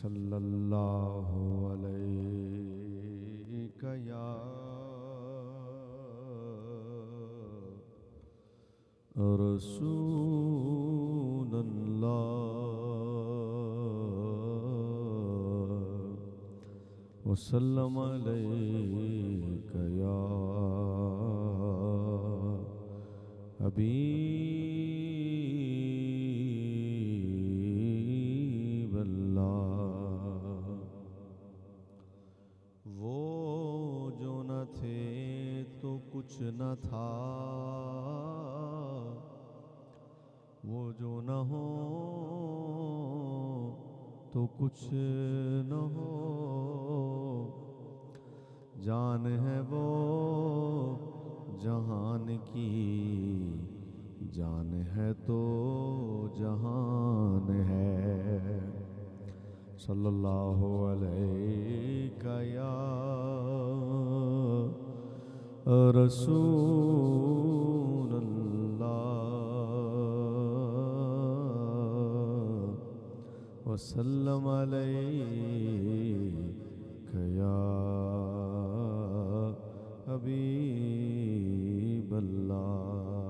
صلی اللہ علیہ یا رسول اللہ وسلم علیک یا حبیب تھا۔ وہ جو نہ ہو تو کچھ نہ ہو۔ جان ہے وہ جہان کی، جان ہے تو جہان ہے۔ صلی اللہ علیہ یا رسول اللہ وسلم علیک یا حبیب اللہ۔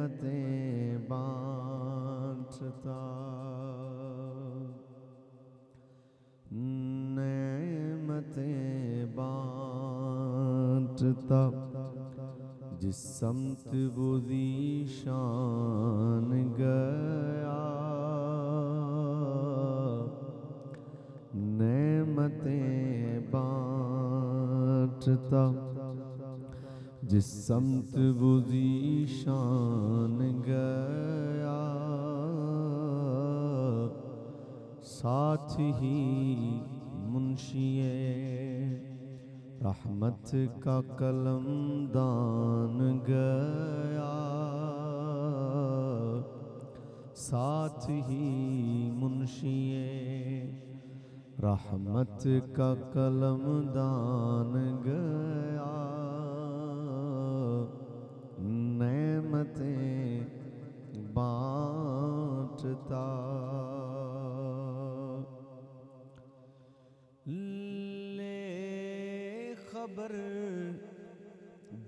نعمتیں بانٹتا بانٹتا جس سمت وہ شان گیا۔ نعمتیں بانٹتا، جس سمت وہ شان گیا۔ ساتھ ہی منشی رحمت کا قلم دان گیا۔ ساتھ ہی منشی رحمت کا قلم دان گیا۔ نعمتیں بانٹتا۔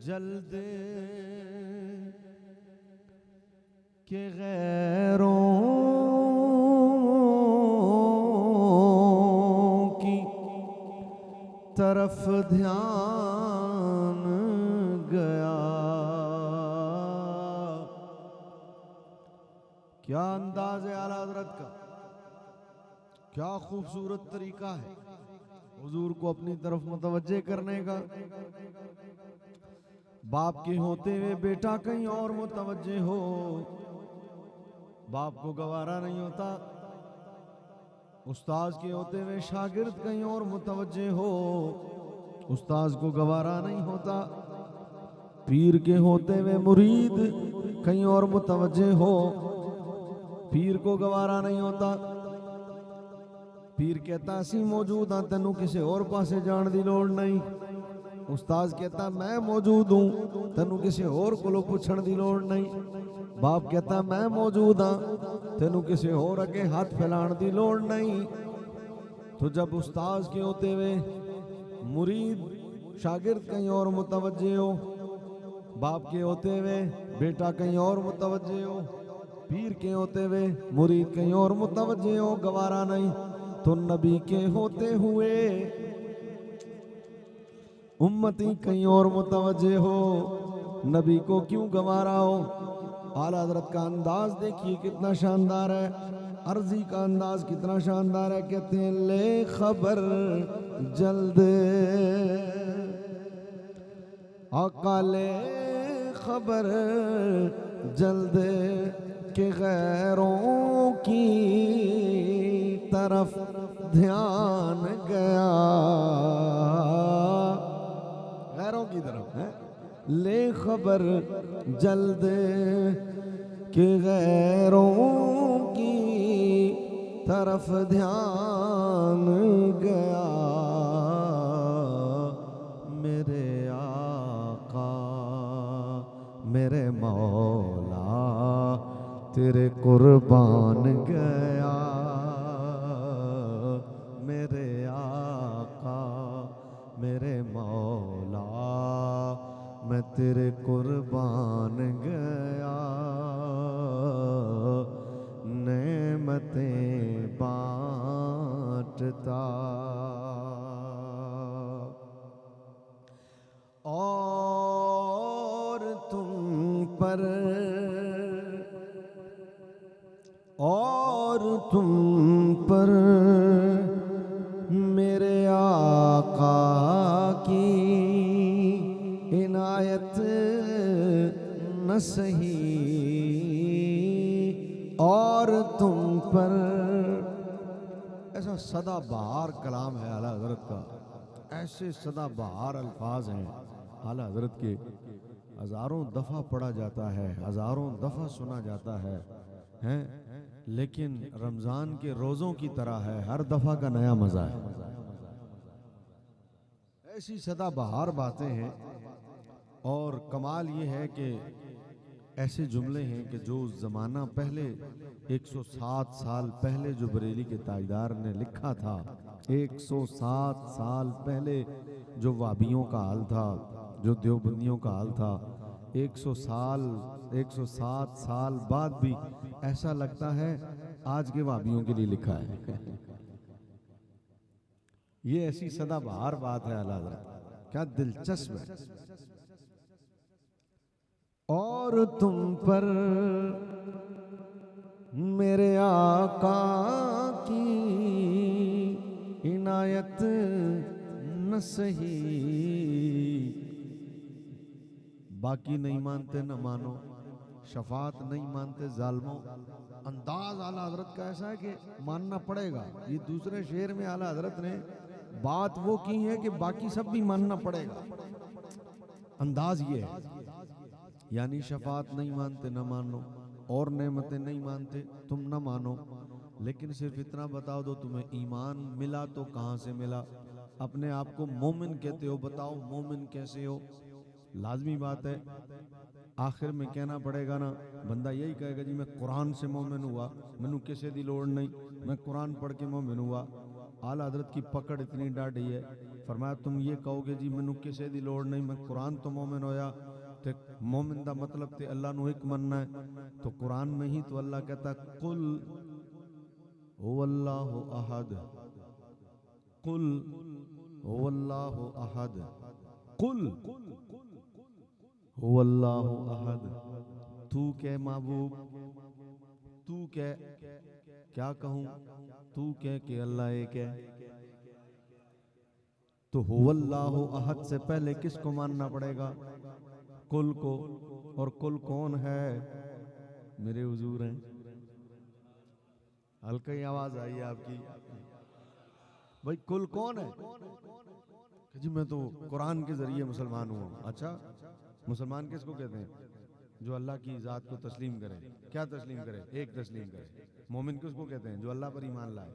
جلد کہ غیروں کی طرف دھیان گیا۔ کیا انداز ہے اعلی حضرت کا؟ کیا خوبصورت طریقہ ہے؟ حضور کو اپنی طرف متوجہ کرنے کا۔ باپ کے ہوتے ہوئے بیٹا کہیں اور متوجہ ہو۔ باپ کو گوارا نہیں ہوتا۔ استاذ کے ہوتے ہوئے شاگرد کہیں اور متوجہ ہو۔ استاذ کو گوارا نہیں ہوتا۔ پیر کے ہوتے ہوئے مرید کہیں اور متوجہ ہو۔ پیر کو گوارا نہیں ہوتا۔ پیر کہتا اسی موجود ہاں تینوں کسی اور پاسے جان دی لوڑ نہیں۔ استاذ کہتا میں موجود ہوں. تینوں کسی اور کو پوچھن دی لوڑ نہیں۔ باپ کہتا میں موجود ہاں. تینوں کسی اور اگے ہاتھ پھیلان دی لوڑ نہیں۔ تو جب استاذ کے ہوتے ہوئے مرید شاگرد کہیں اور متوجہ ہو۔ باپ کے ہوتے ہوئے بیٹا کہیں اور متوجہ ہو۔ پیر کے ہوتے ہوئے مرید کہیں اور متوجہ ہو، گوارا نہیں۔ تو نبی کے ہوتے ہوئے امتی کہیں اور متوجہ ہو۔ نبی کو کیوں گوارا ہو؟ اعلیٰ حضرت کا انداز دیکھیے کتنا شاندار ہے۔ عرضی کا انداز کتنا شاندار ہے۔ کہتے ہیں، لے خبر جلد۔ آقا، لے خبر جلد کہ غیروں کی طرف دھیان گیا۔ لے خبر جلد کہ غیروں کی طرف دھیان گیا۔ میرے آقا، میرے مولا، تیرے قربان گیا تیرے قربان گیا۔ نعمتیں بانٹتا۔ اور تم پر اور تم پر ایسے صدا بہار الفاظ ہیں۔ اعلیٰ حضرت کے ہزاروں دفعہ پڑھا جاتا ہے، ہزاروں دفعہ سنا جاتا ہے، ہیں؟ لیکن رمضان کے روزوں کی طرح ہے، ہر دفعہ کا نیا مزہ ہے۔ ایسی صدا بہار باتیں ہیں۔ اور کمال یہ ہے کہ ایسے جملے ہیں کہ جو زمانہ پہلے، ایک سو سات سال پہلے جو بریلی کے تاجدار نے لکھا تھا ایک سو سات سال پہلے جو وابیوں کا حال تھا، جو دیوبندیوں کا حال تھا، ایک سو سال، ایک سو سات سال بعد بھی ایسا لگتا ہے آج کے وابیوں کے لیے لکھا ہے۔ یہ ایسی صدا بہار بات ہے اللہ حضرت۔ کیا دلچسپ ہے۔ اور تم پر میرے آقا کی عنایت نہ سہی باقی نہیں مانتے نہ مانو۔ شفاعت نہیں مانتے ظالموں۔ انداز اعلیٰ حضرت کا ایسا ہے کہ ماننا پڑے گا۔ یہ دوسرے شعر میں اعلیٰ حضرت نے بات وہ کی ہے کہ باقی سب بھی ماننا پڑے گا۔ انداز یہ ہے۔ یعنی شفاعت نہیں مانتے نہ مانو اور نعمتیں نہیں مانتے تم نہ مانو۔ لیکن صرف اتنا بتاؤ دو تمہیں ایمان ملا تو کہاں سے ملا؟ اپنے آپ کو مومن کہتے ہو، بتاؤ مومن کیسے ہو؟ لازمی بات ہے، آخر میں کہنا پڑے گا نا، بندہ یہی کہے گا جی میں قرآن سے مومن ہوا میں کسے دی لوڑ نہیں، میں قرآن پڑھ کے مومن ہوا۔ اعلیٰ حضرت کی پکڑ اتنی ڈاڈی ہے، فرمایا تم یہ کہو گے جی میں کسے دی لوڑ نہیں، میں قرآن تو مومن ہویا۔ تو مومن دا مطلب تے اللہ نو ایک مننا ہے۔ تو قرآن میں ہی تو اللہ کہتا ہے، قل هو اللہ احد قل هو اللہ احد قل هو اللہ احد تو کہ محبوب، تو کہ کیا کہوں؟ تو کہ کہ اللہ ایک ہے۔ تو هو اللہ احد سے پہلے کس کو ماننا پڑے گا؟ کل کو۔ اور کل کون ہے؟ میرے حضور ہیں۔ ہلکا ہی آواز آئی ہے آپ کی۔ بھائی، کل کون ہے؟ کہ جی میں تو قرآن کے ذریعے مسلمان ہوں۔ اچھا مسلمان کس کو کہتے ہیں؟ جو اللہ کی ذات کو تسلیم کرے۔ کیا تسلیم کرے؟ ایک تسلیم کرے۔ مومن کس کو کہتے ہیں؟ جو اللہ پر ایمان لائے۔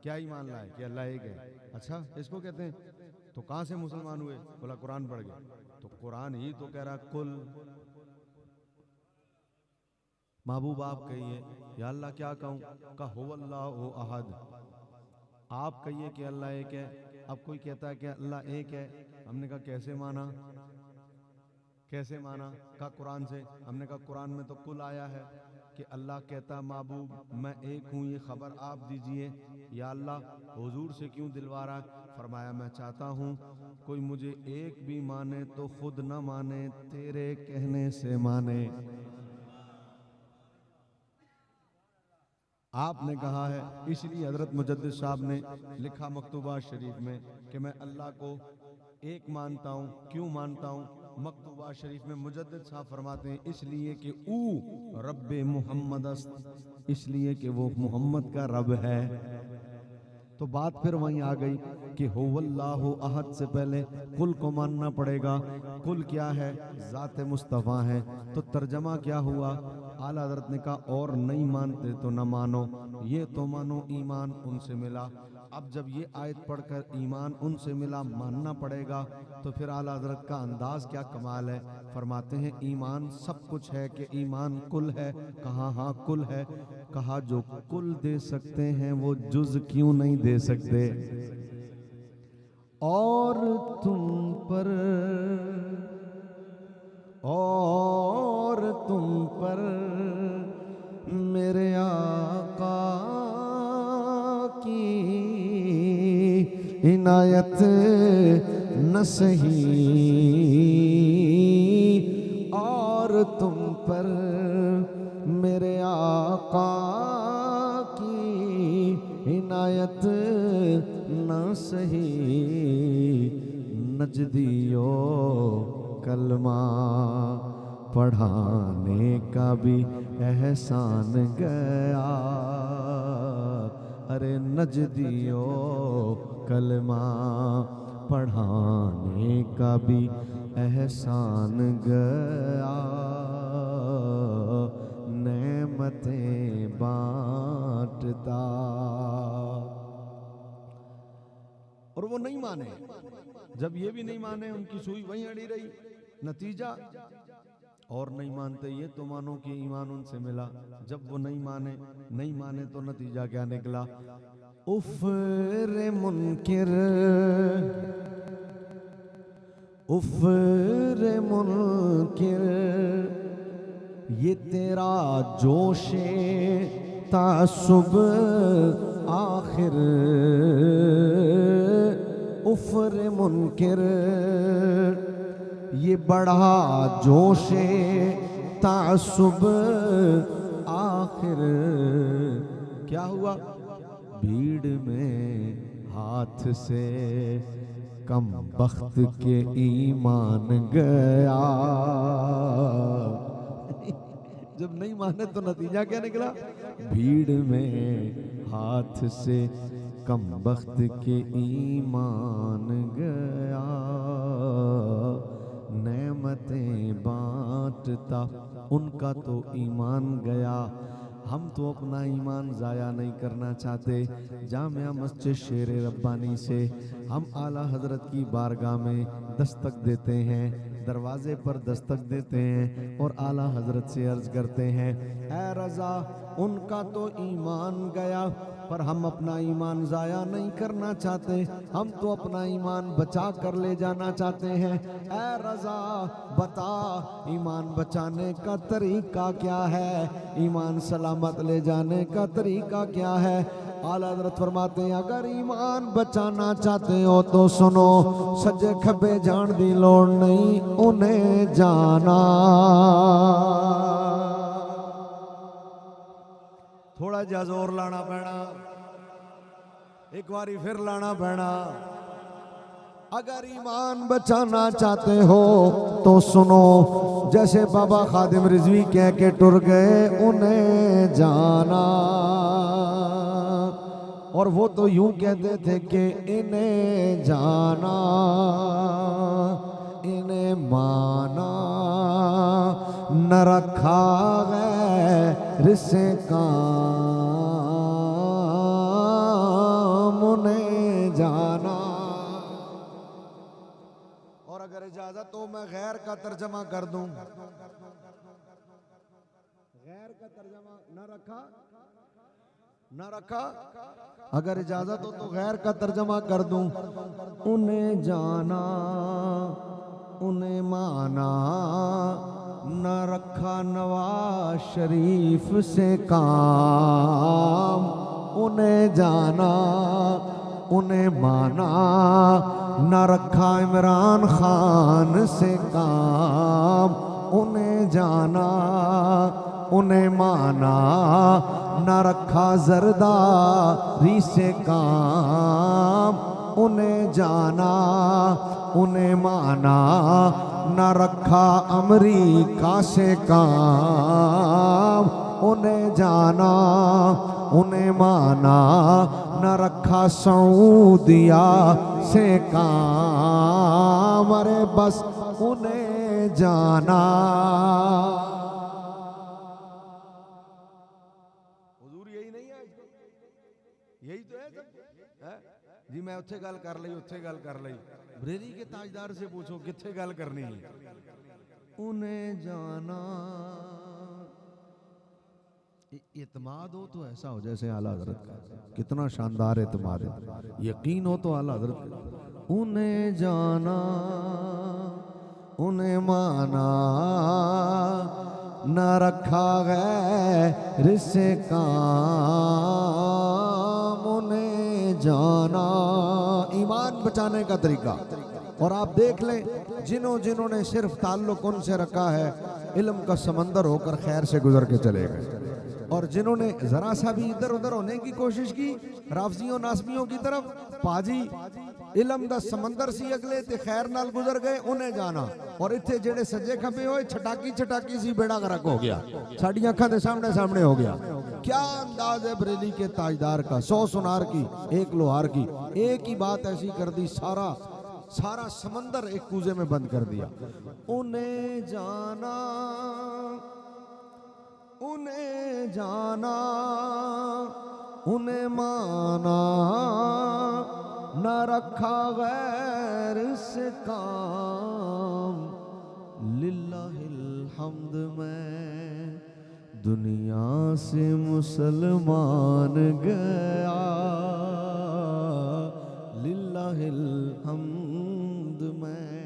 کیا ایمان لائے؟ کہ اللہ ایک ہے۔ اچھا اس کو کہتے ہیں؟ تو کہاں سے مسلمان ہوئے؟ بولا، قرآن پڑھ گئے۔ تو قرآن ہی تو کہہ رہا، کل۔ محبوب آپ کہیے، یا اللہ کیا کہوں؟ کہ ہو اللہ او احد۔ آپ کہیے کہ اللہ ایک ہے، اب کوئی کہتا ہے کہ اللہ ایک ہے، ہم نے کہا کیسے مانا؟ کیسے مانا؟ کہا قرآن سے۔ ہم نے کہا قرآن میں تو کل آیا ہے کہ اللہ کہتا محبوب میں ایک ہوں، یہ خبر آپ دیجیے۔ یا اللہ، حضور سے کیوں دلوارا فرمایا، میں چاہتا ہوں کوئی مجھے ایک بھی مانے تو خود نہ مانے، تیرے کہنے سے مانے۔ آپ نے کہا ہے اس لیے حضرت مجدد صاحب نے لکھا مکتوبہ شریف میں کہ میں اللہ کو ایک مانتا ہوں، کیوں مانتا ہوں؟ مکتوبہ شریف میں مجدد صاحب فرماتے ہیں، اس لیے کہ او رب محمد است، اس لیے کہ وہ محمد کا رب ہے۔ تو بات پھر وہیں آ گئی کہ ہو اللہ احد سے پہلے کل کو ماننا پڑے گا۔ کل کیا ہے؟ ذات مصطفیٰ ہے۔ تو ترجمہ کیا ہوا؟ اعلیٰ حضرت نے کہا، اور نہیں مانتے تو نہ مانو۔ یہ تو مانو، ایمان ان سے ملا۔ اب جب یہ آیت پڑھ کر ایمان ان سے ملا، ماننا پڑے گا، تو پھر اعلیٰ حضرت کا انداز کیا کمال ہے؟ فرماتے ہیں، ایمان سب کچھ ہے کہ ایمان کل ہے۔ کہا ہاں کل ہے؟ کہا، جو کل دے سکتے ہیں، وہ جز کیوں نہیں دے سکتے؟ اور تم پر اور تم پر میرے آقا کی عنایت نہ سہی اور تم پر میرے آقا کی عنایت نہ سہی نجدیو کلمہ پڑھانے کا بھی احسان گیا۔ ارے نجدیو کلمہ پڑھانے کا بھی احسان گیا۔ نعمتیں بانٹتا۔ اور وہ نہیں مانے۔ جب یہ بھی نہیں مانے ان کی سوئی وہیں اڑی رہی۔ نتیجہ، اور نہیں مانتے یہ تو مانو کہ ایمان ان سے ملا۔ جب وہ نہیں مانے نہیں مانے تو نتیجہ کیا نکلا؟ افر منکر۔ افر منکر۔ یہ تیرا جوش تعصب آخر۔ منکر، یہ بڑھا جوش تعصب آخر۔ کیا ہوا؟ بھیڑ میں ہاتھ سے کم بخت کے ایمان گیا۔ جب نہیں مانے تو نتیجہ کیا نکلا؟ بھیڑ میں ہاتھ سے کم بخت کے ایمان گیا، نعمتیں بانٹتا، ان کا تو ایمان گیا۔ ہم تو اپنا ایمان ضائع نہیں کرنا چاہتے۔ جامعہ مسجد شیر ربانی سے ہم اعلیٰ حضرت کی بارگاہ میں دستک دیتے ہیں، دروازے پر دستک دیتے ہیں اور اعلیٰ حضرت سے عرض کرتے ہیں، اے رضا، ان کا تو ایمان گیا۔ پر ہم اپنا ایمان ضائع نہیں کرنا چاہتے، ہم تو اپنا ایمان بچا کر لے جانا چاہتے ہیں۔ اے رضا، بتا، ایمان بچانے کا طریقہ کیا ہے؟ ایمان سلامت لے جانے کا طریقہ کیا ہے؟ اعلیٰ حضرت فرماتے ہیں، اگر ایمان بچانا چاہتے ہو تو سنو، سجے کھبے جان دی لوڑ نہیں، انہیں جانا۔ تھوڑا جا زور لانا پینا۔ ایک باری پھر لانا پینا۔ اگر ایمان بچانا چاہتے ہو تو سنو، جیسے بابا خادم رضوی کہہ کے ٹر گئے، انہیں جانا۔ اور وہ تو یوں کہتے تھے کہ انہیں جانا، انہیں مانا۔ نہ رکھا غیر سے کام انہیں جانا۔ اور اگر اجازت ہو میں غیر کا ترجمہ کر دوں۔ غیر کا ترجمہ نہ رکھا۔ نہ رکھا۔ اگر اجازت ہو تو غیر کا ترجمہ کر دوں۔ انہیں جانا، انہیں مانا۔ نہ رکھا نواز شریف سے کام۔ انہیں جانا، انہیں مانا۔ نہ رکھا عمران خان سے کام۔ انہیں جانا، انہیں مانا۔ نہ رکھا زرداری سے کام۔ انہیں جانا، انہیں مانا، نہ رکھا امریکہ سے کام۔ انہیں جانا، انہیں مانا، نہ رکھا سعودیہ سے کام۔ ارے بس انہیں جانا۔ جی میں اتھے گل کر لئی، اتھے گل کر لئی۔ بریری کے تاجدار سے پوچھو، کتھے گل کرنی ہے؟ انہیں جانا۔ اعتماد ہو تو ایسا ہو جیسے اعلیٰ حضرت کا۔ کتنا شاندار اعتماد ہے۔ یقین ہو تو اعلیٰ حضرت کا۔ انہیں جانا، انہیں مانا۔ نہ رکھا غیر سے کام جانا، ایمان بچانے کا طریقہ۔ اور آپ دیکھ لیں جنہوں جنہوں نے صرف تعلق ان سے رکھا ہے، علم کا سمندر ہو کر خیر سے گزر کے چلے گئے۔ اور جنہوں نے ذرا سا بھی ادھر ادھر ہونے کی کوشش کی، رافضیوں، ناسمیوں کی طرف، پاجی، علم دا سمندر سی اگلے تے خیر نال گزر گئے، انہیں جانا۔ اور اتھے جڑے سجے کھپے ہوئے، چھٹاکی چھٹاکی سی بیڑا غرق ہو گیا۔ ساڑی اکھاں دے سامنے سامنے ہو گیا۔ کیا انداز ہے بریلی کے تاجدار کا؟ سو سنار کی، ایک لوہار کی۔ ایک ہی بات ایسی کر دی، سارا سارا سمندر ایک کوزے میں بند کر دیا۔ انہیں جانا انہیں جانا، انہیں مانا، نہ رکھا غیر سے کام۔ للہ الحمد میں دنیا سے مسلمان گیا۔ للہ الحمد میں۔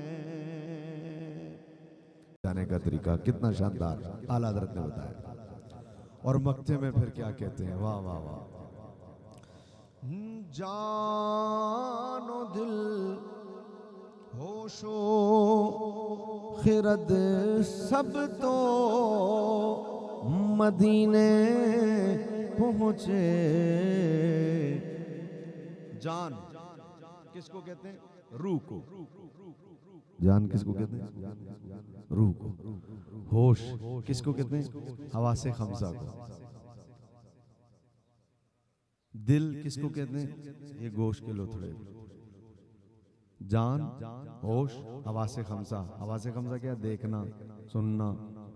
جانے کا طریقہ کتنا شاندار، اعلیٰ حضرت نے بتایا۔ اور مکتے میں پھر کیا کہتے ہیں؟ واہ واہ واہ۔ جان و دل، ہوش و خرد، سب تو مدینے پہنچے۔ جان کس کو کہتے ہیں؟ روح کو۔ جان کس کو کہتے ہیں؟ روح کو۔ ہوش کس کو کہتے ہیں؟ حواس خمسہ کو۔ دل کس کو کہتے ہیں؟ یہ گوشت کے لوتھڑے۔ جان ہوش حواس خمسہ۔ حواس خمسہ کیا؟ دیکھنا سننا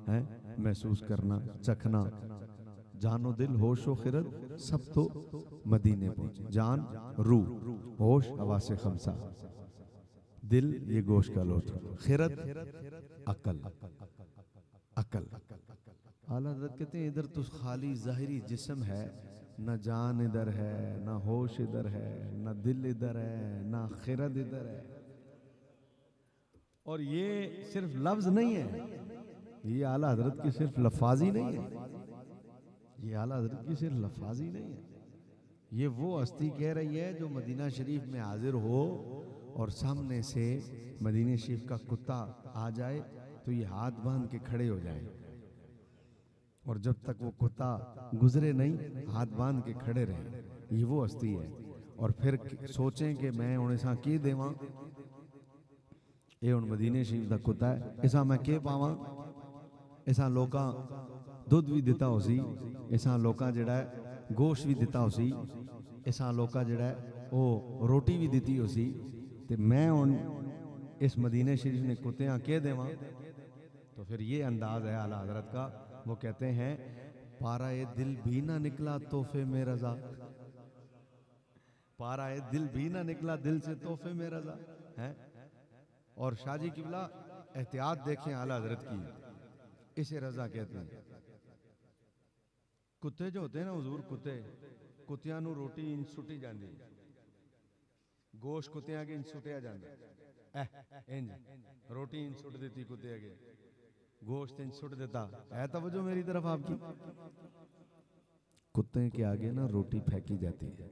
ہے محسوس کرنا، چکھنا۔ جان و دل، ہوش و خرد، سب تو مدینے پہنچے۔ جان، روح، ہوش، حواس خمسہ۔ دل، یہ گوشت کا لوٹ خیرت عقل۔ عقل۔ اعلیٰ حضرت کہتے ہیں، ادھر تو خالی ظاہری جسم ہے۔ نہ جان ادھر ہے، نہ ہوش ادھر ہے، نہ دل ادھر ہے، نہ خیرت ادھر ہے۔ اور یہ صرف لفظ نہیں ہے۔ یہ اعلیٰ حضرت کی صرف لفاظی نہیں ہے۔ یہ اعلیٰ حضرت کی صرف لفاظی نہیں ہے۔ یہ وہ ہستی کہہ رہی ہے جو مدینہ شریف میں حاضر ہو اور سامنے سے مدینہ شریف کا کتا آ جائے تو یہ ہاتھ باندھ کے کھڑے ہو جائے۔ اور جب تک وہ کتا گزرے نہیں، ہاتھ باندھ کے کھڑے رہے۔ یہ وہ ہستی ہے۔ اور پھر سوچیں کہ میں انہیں ساں کی دیواں؟ یہ ہن مدینے شریف دا کتا ہے۔ ایسا میں کے پاواں؟ ایسا لوکاں دودھ بھی دیتا ہو سی ایسا لوکاں جڑا ہے گوشت بھی دیتا ہو سی ایسا لوکاں جڑا ہے وہ روٹی بھی دیتی ہو سی تے میں ہن اس مدینے شریف نے کتیاں کے دیواں تو پھر یہ انداز ہے اعلیٰ حضرت کا وہ کہتے ہیں پارا یہ دل بھی نہ نکلا تحفے میں رضا پارا یہ دل بھی نہ نکلا دل سے تحفے میں رضا ہے اور شاہ جی قبلہ احتیاط دیکھیں اعلیٰ حضرت کی اسے رضا کہتے ہیں۔ کتے جو ہوتے ہیں نا حضور، کتے، کتیاں نو روٹی ان سٹی جاندی۔ گوشت کتیاں کے ان سٹیا جاندی اہ، انج، روٹی ان سٹ دیتی کتے اگے۔ گوشت ان سٹ دیتا۔ ہے توجہ میری طرف آپ کی۔ کتے کے آگے نا روٹی پھینکی جاتی ہے۔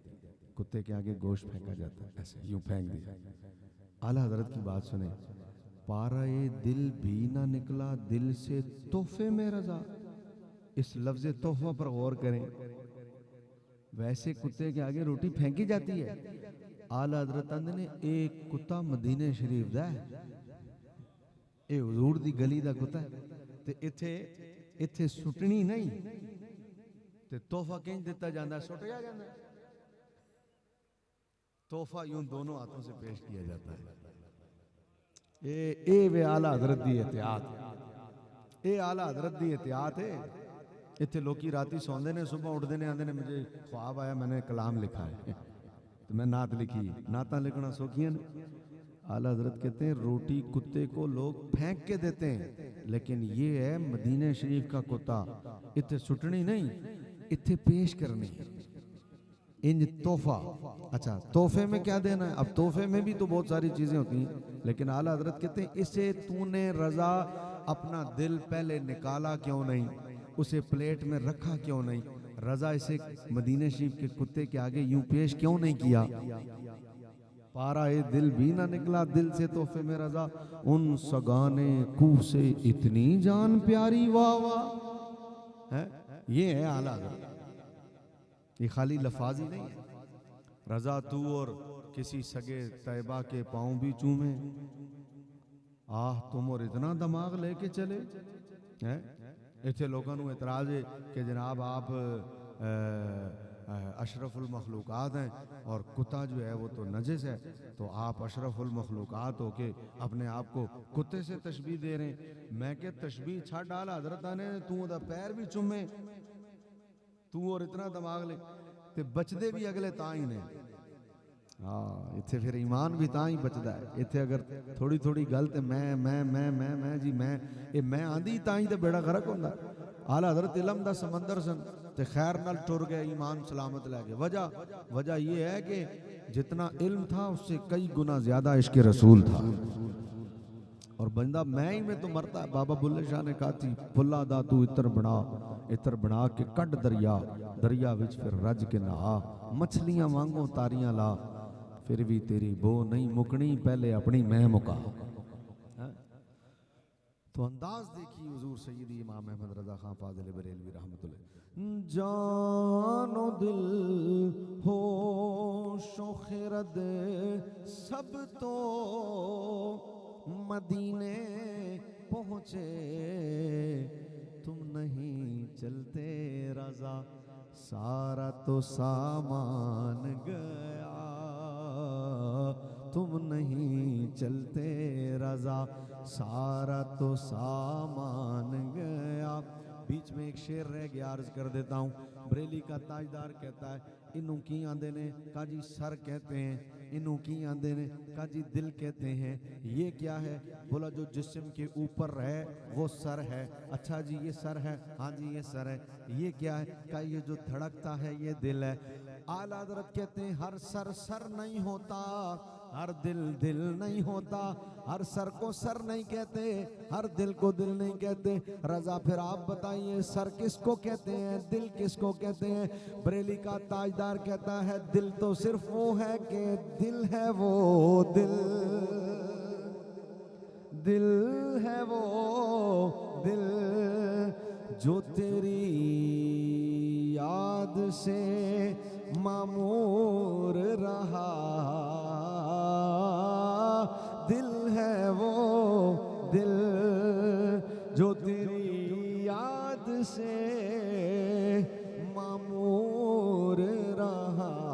کتے کے آگے گوشت پھینکا جاتا ہے۔ ایسے یوں پھینک دیا۔ اعلیٰ حضرت کی بات سنیں۔ پارا دل بھی نہ نکلا، دل سے تحفے میں رضا۔ اس لفظ تحفہ پر غور کریں۔ ویسے کتے کے آگے روٹی پھینکی جاتی ہے۔ اعلیٰ حضرت نے ایک کتا مدینہ شریف دا ہے۔ اے حضور دی گلی دا کتا ہے۔ تے ایتھے ایتھے سٹنی نہیں۔ تے تحفہ کہیں دیتا جاندہ ہے سٹیا جاندہ۔ ہے تحفہ یوں دونوں ہاتھوں سے پیش کیا جاتا ہے۔ اے اے وے اعلیٰ حضرت دی احتیاط۔ اے اعلیٰ حضرت دی احتیاط ہے۔ اتھے لوکی راتی سوندے نے، صبح اٹھدے نے، آندے نے مجھے خواب آیا، میں نے کلام لکھا ہے۔ تو میں نعت لکھی۔ نعتاں لکھنا سوکھیاں اعلیٰ حضرت کہتے ہیں، روٹی کتے کو لوگ پھینک کے دیتے ہیں، لیکن یہ ہے مدینہ شریف کا کتا۔ اتنے سٹنی نہیں اتنے پیش کرنی انج تحفہ۔ اچھا تحفے میں کیا دینا ہے؟ اب تحفے میں بھی تو بہت ساری چیزیں ہوتی ہیں، لیکن اعلیٰ حضرت کہتے ہیں، اسے تو نے رضا اپنا دل پہلے نکالا کیوں نہیں؟ اسے پلیٹ میں رکھا کیوں نہیں؟ رضا اسے مدینہ شریف کے کتے کے آگے یوں پیش کیوں نہیں کیا؟ پارا اے دل بھی نہ نکلا دل سے تحفے میں رضا۔ ان سگانے کوہ سے اتنی جان پیاری واہ واہ۔ یہ ہے اعلیٰ حضرت۔ یہ خالی لفاظی نہیں ہے۔ رضا تو اور کسی سگے طیبہ کے پاؤں بھی چومے۔ آہ تم اور اتنا دماغ لے کے چلے۔ ایتھے لوگوں نو اعتراض ہے کہ جناب آپ اشرف المخلوقات ہیں اور کتا جو ہے وہ تو نجس ہے۔ تو آپ اشرف المخلوقات ہو کے اپنے آپ کو کتے سے تشبیح دے رہے ہیں۔ میں کہ تشبیح چھا ڈالا حضرت نے تو دا پیر بھی چومے۔ تو اور اتنا دماغ لے، تے بچدے بھی اگلے تاں ہی نے۔ ہاں اتھے پھر ایمان بھی تاں ہی بچدا ہے۔ اتھے اگر تھوڑی تھوڑی گل تے میں میں میں میں میں جی میں، اے میں آندی تاں ہی تے بیڑا غرق ہوندا۔ اعلی حضرت علم دا سمندر سن، تے خیر نال ٹر گئے، ایمان سلامت لے گئے۔ وجہ وجہ یہ ہے کہ جتنا علم تھا، اس سے کئی گنا زیادہ عشق رسول تھا۔ اور بندہ میں ہی میں تو مرتا ہے، بابا بلے شاہ نے کہا تھی پلا دا تو اتر بنا۔ اتر بنا کے کٹ دریا دریا وچ پھر رج کے نہا، مچھلیاں وانگوں تاریاں لا، پھر بھی تیری بو نہیں مکنی پہلے اپنی میں مکا ہاں؟ تو انداز دیکھی حضور سیدی امام احمد رضا خان فاضل بریلوی رحمت اللہ جان و دل، ہوش و خرد، سب تو مدینے پہنچے۔ تم نہیں چلتے رضا، سارا تو سامان گیا۔ تم نہیں چلتے رضا، سارا تو سامان گیا۔ بیچ میں ایک شیر رہ گیا، عرض کر دیتا ہوں، بریلی کا تاجدار کہتا ہے، انہوں کی آندے نے کہا جی سر کہتے ہیں، انہوں کی آندے نے کہا جی دل کہتے ہیں، یہ کیا ہے؟ بولا، جو جسم کے اوپر ہے، وہ سر ہے۔ اچھا جی یہ سر ہے۔ ہاں جی یہ سر ہے۔ یہ کیا ہے؟ کہا، یہ جو دھڑکتا ہے، یہ دل ہے۔ اعلیٰ حضرت کہتے ہیں، ہر سر سر نہیں ہوتا۔ ہر دل دل نہیں ہوتا، ہر سر کو سر نہیں کہتے، ہر دل کو دل نہیں کہتے۔ رضا، پھر آپ بتائیے، سر کس کو کہتے ہیں، دل کس کو کہتے ہیں؟ بریلی کا تاجدار کہتا ہے، دل تو صرف وہ ہے کہ دل ہے وہ دل۔ دل ہے وہ دل۔ جو تیری یاد سے معمور رہا یاد سے معمور رہا۔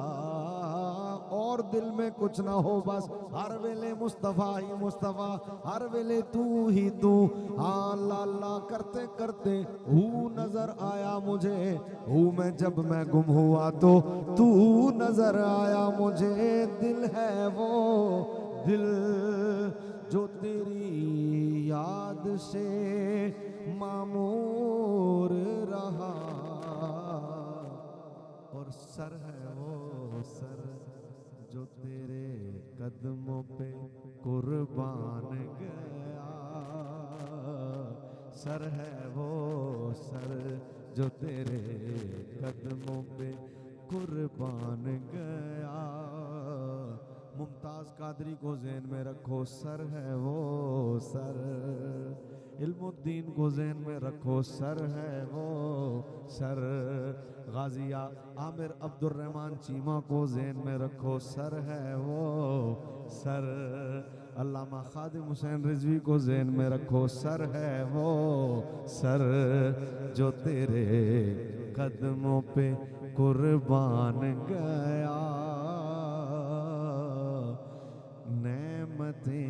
اور دل میں کچھ نہ ہو، بس ہر ویلے مصطفیٰ ہی مصطفیٰ، ہر ویلے تو ہی تو۔ ہاں اللہ کرتے کرتے ہو نظر آیا مجھے۔ ہوں میں جب میں گم ہوا تو تو نظر آیا مجھے۔ دل ہے وہ دل جو تیری یاد سے معمور رہا اور سر ہے وہ سر جو تیرے قدموں پہ قربان گیا۔ سر ہے وہ سر جو تیرے قدموں پہ قربان گیا۔ ممتاز قادری کو ذہن میں رکھو، سر ہے وہ سر علم الدین کو ذہن میں رکھو، سر ہے وہ سر۔ غازیہ عامر عبد الرحمن چیمہ کو ذہن میں رکھو، سر ہے وہ سر۔ علامہ خادم حسین رضوی کو ذہن میں رکھو، سر ہے وہ سر۔ جو تیرے قدموں پہ قربان گیا، نعمتیں